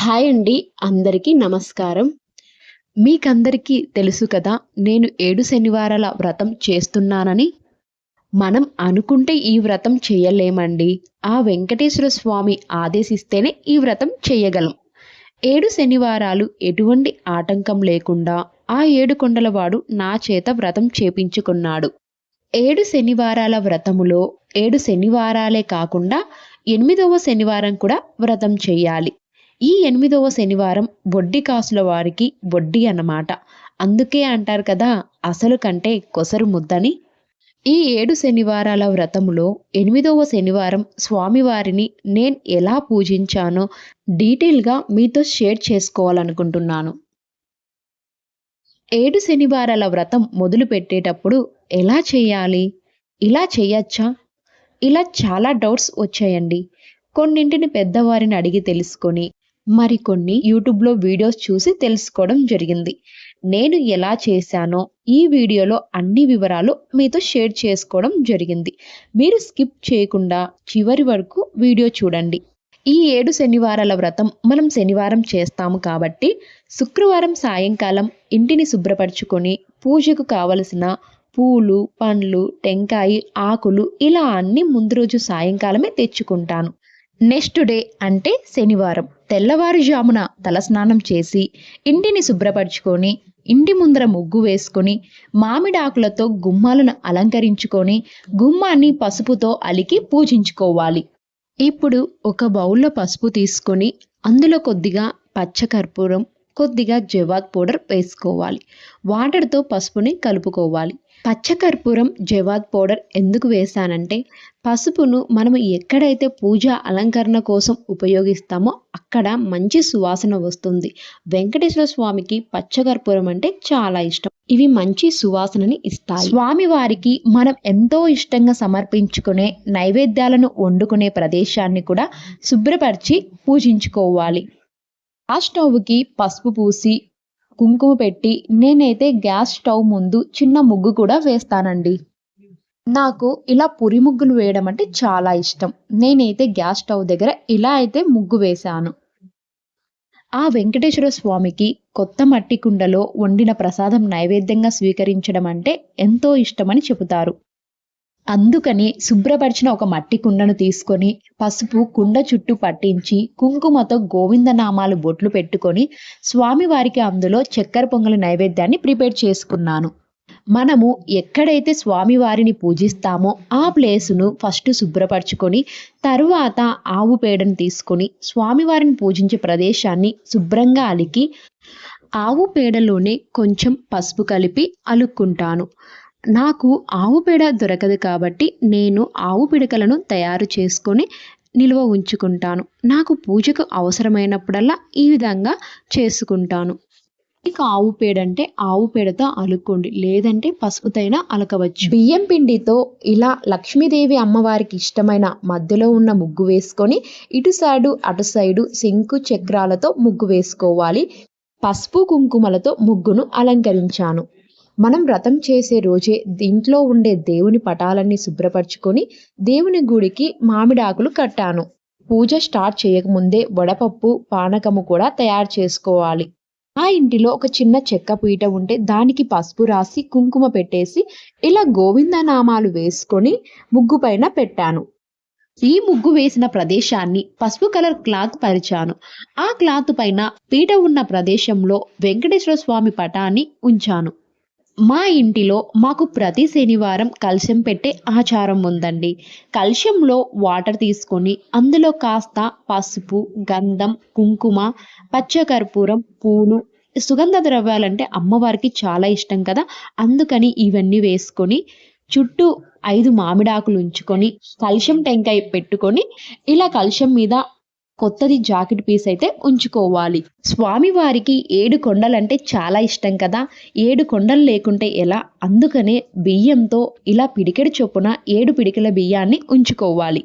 Hi అండి అందరికీ నమస్కారం. మీకందరికీ తెలుసు కదా నేను ఏడు శనివారాల వ్రతం చేస్తున్నానని. మనం అనుకుంటే ఈ వ్రతం చేయలేమండి. ఆ వెంకటేశ్వర స్వామి ఆదేశిస్తేనే ఈ వ్రతం చేయగలం. ఏడు శనివారాలు ఎటువంటి ఆటంకం లేకుండా ఆ ఏడు కొండలవాడు నా చేత వ్రతం చేపించుకున్నాడు. ఏడు శనివారాల వ్రతములో ఏడు శనివారాలే కాకుండా ఎనిమిదవ శనివారం కూడా వ్రతం చేయాలి. ఈ ఎనిమిదవ శనివారం వడ్డీ కాసుల వారికి వడ్డీ అన్నమాట. అందుకే అంటారు కదా అసలు కంటే కొసరు ముద్దని. ఈ ఏడు శనివారాల వ్రతములో ఎనిమిదవ శనివారం స్వామివారిని నేను ఎలా పూజించానో డీటెయిల్గా మీతో షేర్ చేసుకోవాలనుకుంటున్నాను. ఏడు శనివారాల వ్రతం మొదలు పెట్టేటప్పుడు ఎలా చేయాలి? ఇలా చేయొచ్చా? ఇలా చాలా డౌట్స్ వచ్చాయండి. కొన్నింటిని పెద్దవారిని అడిగి తెలుసుకొని మరికొన్ని యూట్యూబ్లో వీడియోస్ చూసి తెలుసుకోవడం జరిగింది. నేను ఎలా చేశానో ఈ వీడియోలో అన్ని వివరాలు మీతో షేర్ చేసుకోవడం జరిగింది. మీరు స్కిప్ చేయకుండా చివరి వరకు వీడియో చూడండి. ఈ ఏడు శనివారాల వ్రతం మనం శనివారం చేస్తాము కాబట్టి శుక్రవారం సాయంకాలం ఇంటిని శుభ్రపరచుకొని పూజకు కావలసిన పూలు పండ్లు టెంకాయ ఆకులు ఇలా అన్ని ముందు రోజు సాయంకాలమే తెచ్చుకుంటాను. నెక్స్ట్ డే అంటే శనివారం. తెల్లవారుజామున తలస్నానం చేసి ఇంటిని శుభ్రపరచుకొని ఇంటి ముందర ముగ్గు వేసుకొని మామిడాకులతో గుమ్మాలను అలంకరించుకొని గుమ్మాన్ని పసుపుతో అలికి పూజించుకోవాలి. ఇప్పుడు ఒక బౌల్లో పసుపు తీసుకొని అందులో కొద్దిగా పచ్చకర్పూరం కొద్దిగా జవాద్ పౌడర్ వేసుకోవాలి. వాటర్తో పసుపుని కలుపుకోవాలి. పచ్చకర్పూరం జవాద్ పౌడర్ ఎందుకు వేసానంటే పసుపును మనం ఎక్కడైతే పూజ అలంకరణ కోసం ఉపయోగిస్తామో అక్కడ మంచి సువాసన వస్తుంది. వెంకటేశ్వర స్వామికి పచ్చకర్పూరం అంటే చాలా ఇష్టం. ఇవి మంచి సువాసనని ఇస్తాయి. స్వామి వారికి మనం ఎంతో ఇష్టంగా సమర్పించుకునే నైవేద్యాలను వండుకునే ప్రదేశాన్ని కూడా శుభ్రపరిచి పూజించుకోవాలి. ఆ స్టవ్కి పసుపు పూసి కుంకుమ పెట్టి నేనైతే గ్యాస్ స్టవ్ ముందు చిన్న ముగ్గు కూడా వేస్తానండి. నాకు ఇలా పురి ముగ్గులు వేయడం అంటే చాలా ఇష్టం. నేనైతే గ్యాస్ స్టవ్ దగ్గర ఇలా అయితే ముగ్గు వేశాను. ఆ వెంకటేశ్వర స్వామికి కొత్త మట్టి కుండలో వండిన ప్రసాదం నైవేద్యంగా స్వీకరించడం అంటే ఎంతో ఇష్టమని చెబుతారు. అందుకని శుభ్రపరిచిన ఒక మట్టి కుండను తీసుకొని పసుపు కుండ చుట్టూ పట్టించి కుంకుమతో గోవిందనామాలు బొట్లు పెట్టుకొని స్వామివారికి అందులో చక్కెర పొంగలి నైవేద్యాన్ని ప్రిపేర్ చేసుకున్నాను. మనము ఎక్కడైతే స్వామివారిని పూజిస్తామో ఆ ప్లేసును ఫస్ట్ శుభ్రపరచుకొని తరువాత ఆవు పేడను తీసుకొని స్వామివారిని పూజించే ప్రదేశాన్ని శుభ్రంగా అలికి ఆవు పేడలోనే కొంచెం పసుపు కలిపి అలుక్కుంటాను. నాకు ఆవు పేడ దొరకదు కాబట్టి నేను ఆవు పిడకలను తయారు చేసుకొని నిల్వ ఉంచుకుంటాను. నాకు పూజకు అవసరమైనప్పుడల్లా ఈ విధంగా చేసుకుంటాను. ఇక ఆవు పేడ అంటే ఆవు పేడతో అలుక్కోండి. లేదంటే పసుపుతైనా అలకవచ్చు. బియ్యం పిండితో ఇలా లక్ష్మీదేవి అమ్మవారికి ఇష్టమైన మధ్యలో ఉన్న ముగ్గు వేసుకొని ఇటు సైడు అటు సైడు సింకు చక్రాలతో ముగ్గు వేసుకోవాలి. పసుపు కుంకుమలతో ముగ్గును అలంకరించాను. మనం వ్రతం చేసే రోజే దీంట్లో ఉండే దేవుని పటాలన్నీ శుభ్రపరచుకొని దేవుని గుడికి మామిడాకులు కట్టాను. పూజ స్టార్ట్ చేయకముందే వడపప్పు పానకము కూడా తయారు చేసుకోవాలి. ఆ ఇంటిలో ఒక చిన్న చెక్క పీట ఉంటే దానికి పసుపు రాసి కుంకుమ పెట్టేసి ఇలా గోవిందనామాలు వేసుకొని ముగ్గు పైన పెట్టాను. ఈ ముగ్గు వేసిన ప్రదేశాన్ని పసుపు కలర్ క్లాత్ పరిచాను. ఆ క్లాత్ పైన పీట ఉన్న ప్రదేశంలో వెంకటేశ్వర స్వామి పటాన్ని ఉంచాను. మా ఇంటిలో మాకు ప్రతి శనివారం కలశం పెట్టే ఆచారం ఉందండి. కలశంలో వాటర్ తీసుకొని అందులో కాస్త పసుపు గంధం కుంకుమ పచ్చకర్పూరం పూలు సుగంధ ద్రవ్యాలంటే అమ్మవారికి చాలా ఇష్టం కదా. అందుకని ఇవన్నీ వేసుకొని చుట్టూ ఐదు మామిడాకులు ఉంచుకొని కలశం టెంకాయ పెట్టుకొని ఇలా కలశం మీద కొత్తది జాకెట్ పీస్ అయితే ఉంచుకోవాలి. స్వామివారికి ఏడు కొండలంటే చాలా ఇష్టం కదా. ఏడు కొండలు లేకుంటే ఎలా? అందుకనే బియ్యంతో ఇలా పిడికెడు చొప్పున ఏడు పిడికెల బియ్యాన్ని ఉంచుకోవాలి.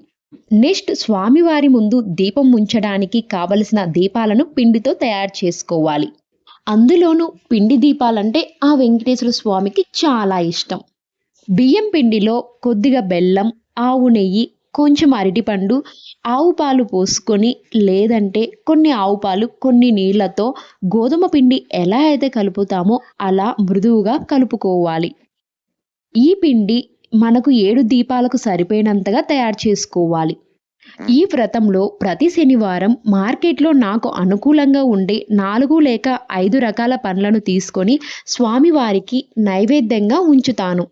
నెక్స్ట్ స్వామివారి ముందు దీపం ఉంచడానికి కావలసిన దీపాలను పిండితో తయారు చేసుకోవాలి. అందులోనూ పిండి దీపాలంటే ఆ వెంకటేశ్వర స్వామికి చాలా ఇష్టం. బియ్యం పిండిలో కొద్దిగా బెల్లం ఆవు నెయ్యి కొంచెం అరటిపండు ఆవు పాలు పోసుకొని లేదంటే కొన్ని ఆవు పాలు కొన్ని నీళ్ళతో గోధుమ పిండి ఎలా అయితే కలుపుతామో అలా మృదువుగా కలుపుకోవాలి. ఈ పిండి మనకు ఏడు దీపాలకు సరిపోయినంతగా తయారు చేసుకోవాలి. ఈ వ్రతంలో ప్రతి శనివారం మార్కెట్లో నాకు అనుకూలంగా ఉండే నాలుగు లేక ఐదు రకాల పండ్లను తీసుకొని స్వామివారికి నైవేద్యంగా ఉంచుతాను.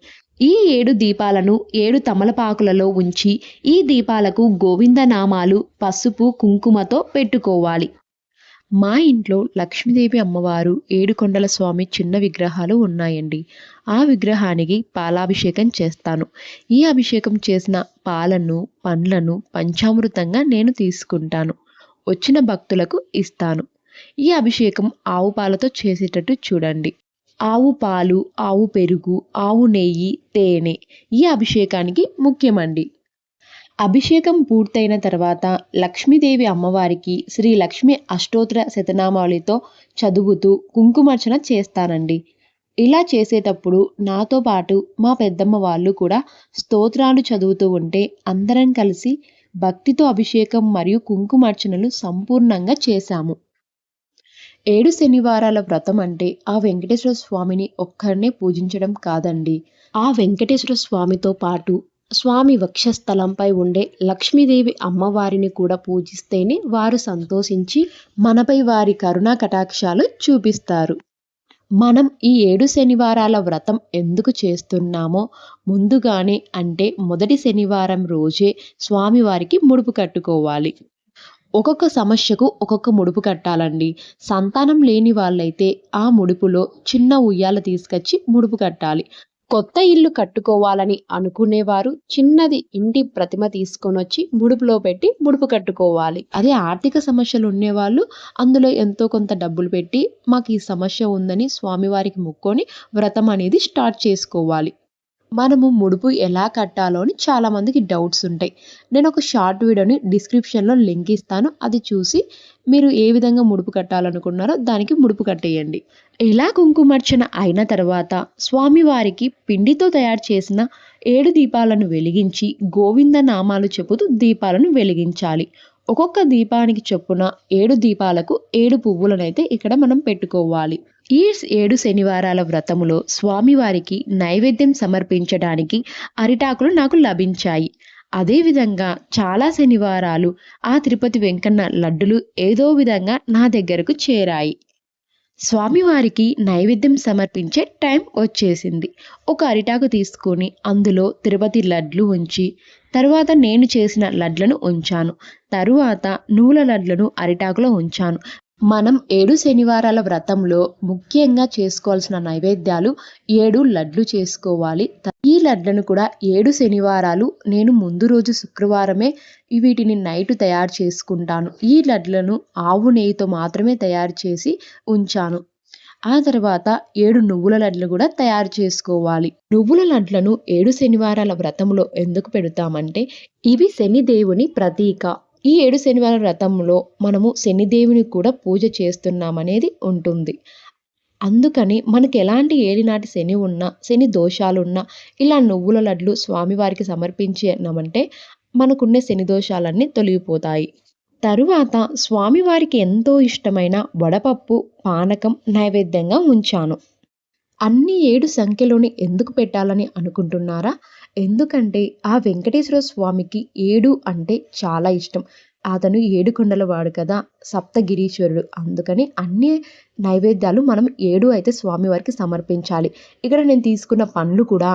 ఈ ఏడు దీపాలను ఏడు తమలపాకులలో ఉంచి ఈ దీపాలకు గోవిందనామాలు పసుపు కుంకుమతో పెట్టుకోవాలి. మా ఇంట్లో లక్ష్మీదేవి అమ్మవారు ఏడుకొండల స్వామి చిన్న విగ్రహాలు ఉన్నాయండి. ఆ విగ్రహానికి పాలాభిషేకం చేస్తాను. ఈ అభిషేకం చేసిన పాలను పండ్లను పంచామృతంగా నేను తీసుకుంటాను. వచ్చిన భక్తులకు ఇస్తాను. ఈ అభిషేకం ఆవు పాలతో చేసేటట్టు చూడండి. ఆవు పాలు ఆవు పెరుగు ఆవు నెయ్యి తేనె ఈ అభిషేకానికి ముఖ్యమండి. అభిషేకం పూర్తయిన తర్వాత లక్ష్మీదేవి అమ్మవారికి శ్రీ లక్ష్మి అష్టోత్తర శతనామావళితో చదువుతూ కుంకుమార్చన చేస్తానండి. ఇలా చేసేటప్పుడు నాతో పాటు మా పెద్దమ్మ వాళ్ళు కూడా స్తోత్రాలు చదువుతూ ఉంటే అందరం కలిసి భక్తితో అభిషేకం మరియు కుంకుమార్చనలు సంపూర్ణంగా చేశాము. ఏడు శనివారాల వ్రతం అంటే ఆ వెంకటేశ్వర స్వామిని ఒక్కరినే పూజించడం కాదండి. ఆ వెంకటేశ్వర స్వామితో పాటు స్వామి వక్షస్థలంపై ఉండే లక్ష్మీదేవి అమ్మవారిని కూడా పూజిస్తేనే వారు సంతోషించి మనపై వారి కరుణా కటాక్షాలు చూపిస్తారు. మనం ఈ ఏడు శనివారాల వ్రతం ఎందుకు చేస్తున్నామో ముందుగానే అంటే మొదటి శనివారం రోజే స్వామివారికి ముడుపు కట్టుకోవాలి. ఒక్కొక్క సమస్యకు ఒక్కొక్క ముడుపు కట్టాలండి. సంతానం లేని వాళ్ళైతే ఆ ముడుపులో చిన్న ఉయ్యాల తీసుకొచ్చి ముడుపు కట్టాలి. కొత్త ఇల్లు కట్టుకోవాలని అనుకునేవారు చిన్నది ఇంటి ప్రతిమ తీసుకొని వచ్చి ముడుపులో పెట్టి ముడుపు కట్టుకోవాలి. అదే ఆర్థిక సమస్యలు ఉండేవాళ్ళు అందులో ఎంతో కొంత డబ్బులు పెట్టి మాకు ఈ సమస్య ఉందని స్వామివారికి మొక్కొని వ్రతం అనేది స్టార్ట్ చేసుకోవాలి. మనము ముడుపు ఎలా కట్టాలో అని చాలామందికి డౌట్స్ ఉంటాయి. నేను ఒక షార్ట్ వీడియోని డిస్క్రిప్షన్లో లింక్ ఇస్తాను. అది చూసి మీరు ఏ విధంగా ముడుపు కట్టాలనుకున్నారో దానికి ముడుపు కట్టేయండి. ఇలా కుంకుమర్చన అయిన తర్వాత స్వామివారికి పిండితో తయారు చేసిన ఏడు దీపాలను వెలిగించి గోవింద నామాలు చెబుతూ దీపాలను వెలిగించాలి. ఒక్కొక్క దీపానికి చొప్పున ఏడు దీపాలకు ఏడు పువ్వులనైతే ఇక్కడ మనం పెట్టుకోవాలి. ఈ ఏడు శనివారాల వ్రతములో స్వామివారికి నైవేద్యం సమర్పించడానికి అరిటాకులు నాకు లభించాయి. అదేవిధంగా చాలా శనివారాలు ఆ తిరుపతి వెంకన్న లడ్డులు ఏదో విధంగా నా దగ్గరకు చేరాయి. స్వామివారికి నైవేద్యం సమర్పించే టైం వచ్చేసింది. ఒక అరిటాకు తీసుకొని అందులో తిరుపతి లడ్లు ఉంచి తరువాత నేను చేసిన లడ్లను ఉంచాను. తరువాత నువ్వుల లడ్లను అరిటాకులో ఉంచాను. మనం ఏడు శనివారాల వ్రతంలో ముఖ్యంగా చేసుకోవాల్సిన నైవేద్యాలు ఏడు లడ్లు చేసుకోవాలి. ఈ లడ్లను కూడా ఏడు శనివారాలు నేను ముందు రోజు శుక్రవారమే వీటిని నైట్ తయారు చేసుకుంటాను. ఈ లడ్లను ఆవు నెయ్యితో మాత్రమే తయారు చేసి ఉంచాను. ఆ తర్వాత ఏడు నువ్వుల లడ్లు కూడా తయారు చేసుకోవాలి. నువ్వుల లడ్లను ఏడు శనివారాల వ్రతంలో ఎందుకు పెడతామంటే ఇవి శనిదేవుని ప్రతీక. ఈ ఏడు శనివారం వ్రతంలో మనము శనిదేవుని కూడా పూజ చేస్తున్నామనేది ఉంటుంది. అందుకని మనకి ఎలాంటి ఏలినాటి శని ఉన్నా శని దోషాలున్నా ఇలా నువ్వుల లడ్లు స్వామివారికి సమర్పించినామంటే మనకున్న శని దోషాలన్నీ తొలగిపోతాయి. తరువాత స్వామివారికి ఎంతో ఇష్టమైన వడపప్పు పానకం నైవేద్యంగా ఉంచాను. అన్ని ఏడు సంఖ్యలోని ఎందుకు పెట్టాలని అనుకుంటున్నారా? ఎందుకంటే ఆ వెంకటేశ్వర స్వామికి ఏడు అంటే చాలా ఇష్టం. అతను ఏడు కొండల వాడు కదా సప్తగిరీశ్వరుడు అందుకని అన్ని నైవేద్యాలు మనం ఏడు అయితే స్వామివారికి సమర్పించాలి. ఇక్కడ నేను తీసుకున్న పండ్లు కూడా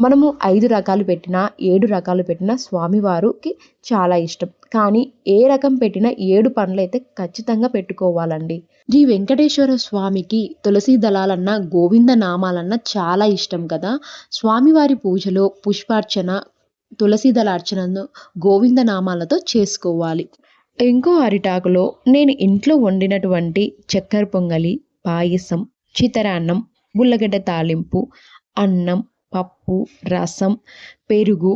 మనము ఐదు రకాలు పెట్టినా ఏడు రకాలు పెట్టినా స్వామివారికి చాలా ఇష్టం. కానీ ఏ రకం పెట్టినా ఏడు పండ్లు అయితే ఖచ్చితంగా పెట్టుకోవాలండి. శ్రీ వెంకటేశ్వర స్వామికి తులసి దళాలన్నా గోవింద నామాలన్నా చాలా ఇష్టం కదా. స్వామివారి పూజలో పుష్పార్చన తులసి దళార్చనను గోవింద నామాలతో చేసుకోవాలి. ఇంకో అరిటాకులో నేను ఇంట్లో వండినటువంటి చక్కెర పొంగలి పాయసం చితరాన్నం ఉల్లగడ్డ తాలింపు అన్నం పప్పు రసం పెరుగు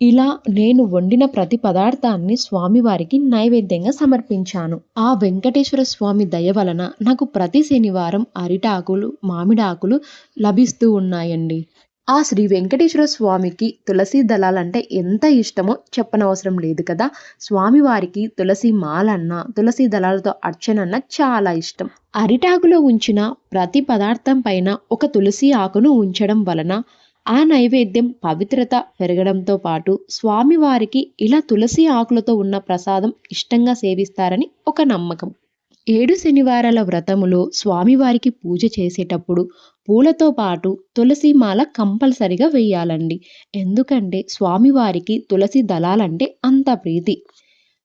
ఇలా నేను వండిన ప్రతి పదార్థాన్ని స్వామివారికి నైవేద్యంగా సమర్పించాను. ఆ వెంకటేశ్వర స్వామి దయ వలన నాకు ప్రతి శనివారం అరిటాకులు మామిడాకులు లభిస్తూ ఉన్నాయండి. ఆ శ్రీ వెంకటేశ్వర స్వామికి తులసి దళాలంటే ఎంత ఇష్టమో చెప్పనవసరం లేదు కదా. స్వామివారికి తులసి మాలన్న తులసి దళాలతో అర్చనన్న చాలా ఇష్టం. అరిటాకులో ఉంచిన ప్రతి పదార్థం పైన ఒక తులసి ఆకును ఉంచడం వలన ఆ నైవేద్యం పవిత్రత పెరగడంతో పాటు స్వామివారికి ఇలా తులసి ఆకులతో ఉన్న ప్రసాదం ఇష్టంగా సేవిస్తారని ఒక నమ్మకం. ఏడు శనివారాల వ్రతములో స్వామివారికి పూజ చేసేటప్పుడు పూలతో పాటు తులసి మాల కంపల్సరిగా వేయాలండి. ఎందుకంటే స్వామివారికి తులసి దళాలంటే అంత ప్రీతి.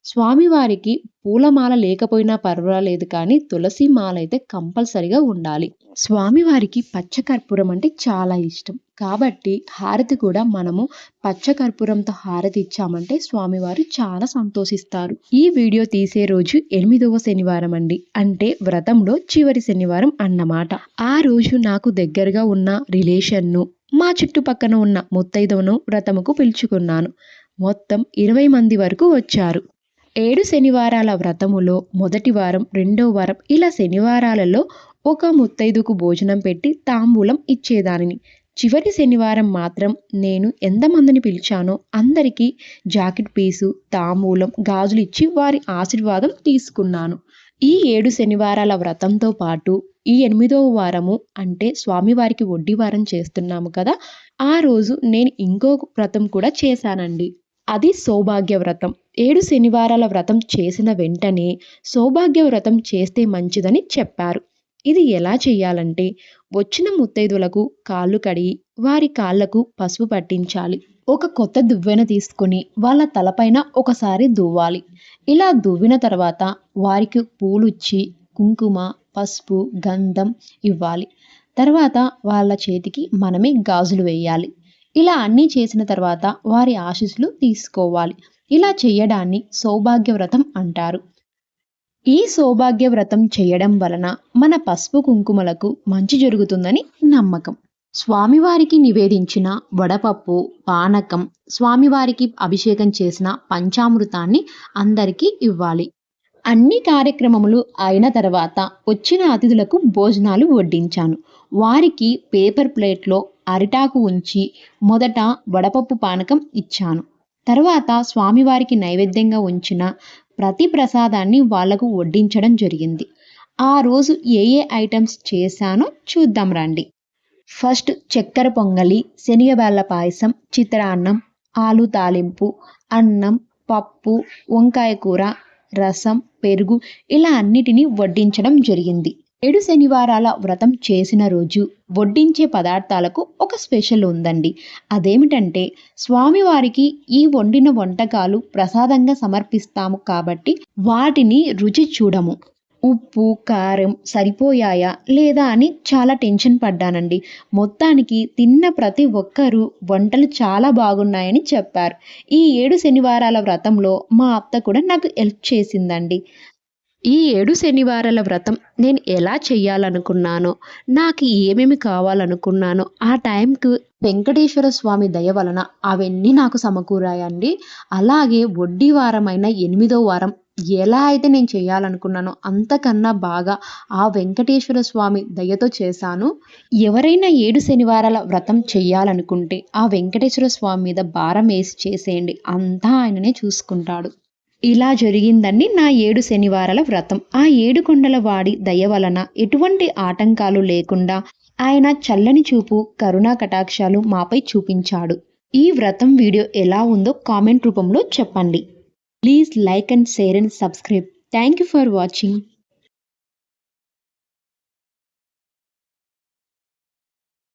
స్వామివారికి పూలమాల లేకపోయినా పర్వాలేదు కానీ తులసి మాల అయితే కంపల్సరిగా ఉండాలి. స్వామివారికి పచ్చకర్పూరం అంటే చాలా ఇష్టం. కాబట్టి హారతి కూడా మనము పచ్చకర్పూరంతో హారతి ఇచ్చామంటే స్వామివారు చాలా సంతోషిస్తారు. ఈ వీడియో తీసే రోజు ఎనిమిదవ శనివారం అండి. అంటే వ్రతంలో చివరి శనివారం అన్నమాట. ఆ రోజు నాకు దగ్గరగా ఉన్న రిలేషన్ను మా చుట్టుపక్కన ఉన్న ముత్తైదవను వ్రతముకు పిలుచుకున్నాను. మొత్తం ఇరవై మంది వరకు వచ్చారు. ఏడు శనివారాల వ్రతములో మొదటి వారం రెండో వారం ఇలా శనివారాలలో ఒక ముత్తైదుకు భోజనం పెట్టి తాంబూలం ఇచ్చేదానిని. చివరి శనివారం మాత్రం నేను ఎంతమందిని పిలిచానో అందరికీ జాకెట్ పీసు తాంబూలం గాజులు ఇచ్చి వారి ఆశీర్వాదం తీసుకున్నాను. ఈ ఏడు శనివారాల వ్రతంతో పాటు ఈ ఎనిమిదవ వారము అంటే స్వామివారికి వడ్డీ వారం చేస్తున్నాము కదా ఆ రోజు నేను ఇంకో వ్రతం కూడా చేశానండి. అది సౌభాగ్య వ్రతం. ఏడు శనివారాల వ్రతం చేసిన వెంటనే సౌభాగ్య వ్రతం చేస్తే మంచిదని చెప్పారు. ఇది ఎలా చేయాలంటే వచ్చిన ముత్తైదులకు కాళ్ళు కడిగి వారి కాళ్ళకు పసుపు పట్టించాలి. ఒక కొత్త దువ్వెన తీసుకొని వాళ్ళ తలపైన ఒకసారి దువ్వాలి. ఇలా దువ్విన తర్వాత వారికి పూలుచ్చి కుంకుమ పసుపు గంధం ఇవ్వాలి. తర్వాత వాళ్ళ చేతికి మనమే గాజులు వేయాలి. ఇలా అన్నీ చేసిన తర్వాత వారి ఆశీస్సులు తీసుకోవాలి. ఇలా చేయడాన్ని సౌభాగ్య వ్రతం అంటారు. ఈ సౌభాగ్య వ్రతం చేయడం వలన మన పసుపు కుంకుమలకు మంచి జరుగుతుందని నమ్మకం. స్వామివారికి నివేదించిన వడపప్పు పానకం స్వామివారికి అభిషేకం చేసిన పంచామృతాన్ని అందరికీ ఇవ్వాలి. అన్ని కార్యక్రమములు అయిన తర్వాత వచ్చిన అతిథులకు భోజనాలు వడ్డించాను. వారికి పేపర్ ప్లేట్లో అరిటాకు ఉంచి మొదట వడపప్పు పానకం ఇచ్చాను. తర్వాత స్వామివారికి నైవేద్యంగా ఉంచిన ప్రతి ప్రసాదాన్ని వాళ్ళకు వడ్డించడం జరిగింది. ఆ రోజు ఏ ఏ ఐటమ్స్ చేశానో చూద్దాం రండి. ఫస్ట్ చక్కెర పొంగలి శనగబేళ్ళ పాయసం చిత్రాన్నం ఆలు తాలింపు అన్నం పప్పు వంకాయ కూర రసం పెరుగు ఇలా అన్నిటినీ వడ్డించడం జరిగింది. ఏడు శనివారాల వ్రతం చేసిన రోజు వడ్డించే పదార్థాలకు ఒక స్పెషల్ ఉందండి. అదేమిటంటే స్వామివారికి ఈ వండిన వంటకాలు ప్రసాదంగా సమర్పిస్తాము కాబట్టి వాటిని రుచి చూడము. ఉప్పు కారం సరిపోయాయా లేదా అని చాలా టెన్షన్ పడ్డానండి. మొత్తానికి తిన్న ప్రతి ఒక్కరూ వంటలు చాలా బాగున్నాయని చెప్పారు. ఈ ఏడు శనివారాల వ్రతంలో మా అత్త కూడా నాకు హెల్ప్ చేసిందండి. ఈ ఏడు శనివారాల వ్రతం నేను ఎలా చెయ్యాలనుకున్నానో నాకు ఏమేమి కావాలనుకున్నానో ఆ టైంకు వెంకటేశ్వర స్వామి దయ వలన అవన్నీ నాకు సమకూరాయండి. అలాగే వడ్డీ వారమైన ఎనిమిదో వారం ఎలా అయితే నేను చేయాలనుకున్నానో అంతకన్నా బాగా ఆ వెంకటేశ్వర స్వామి దయతో చేశాను. ఎవరైనా ఏడు శనివారాల వ్రతం చేయాలనుకుంటే ఆ వెంకటేశ్వర స్వామి మీద భారం వేసి చేసేయండి. అంతా ఆయననే చూసుకుంటాడు. ఇలా జరిగిందండి నా ఏడు శనివారాల వ్రతం. ఆ ఏడు కొండల వాడి దయ వలన ఎటువంటి ఆటంకాలు లేకుండా ఆయన చల్లని చూపు కరుణా కటాక్షాలు మాపై చూపించాడు. ఈ వ్రతం వీడియో ఎలా ఉందో కామెంట్ రూపంలో చెప్పండి. Please like and share and subscribe. Thank you for watching.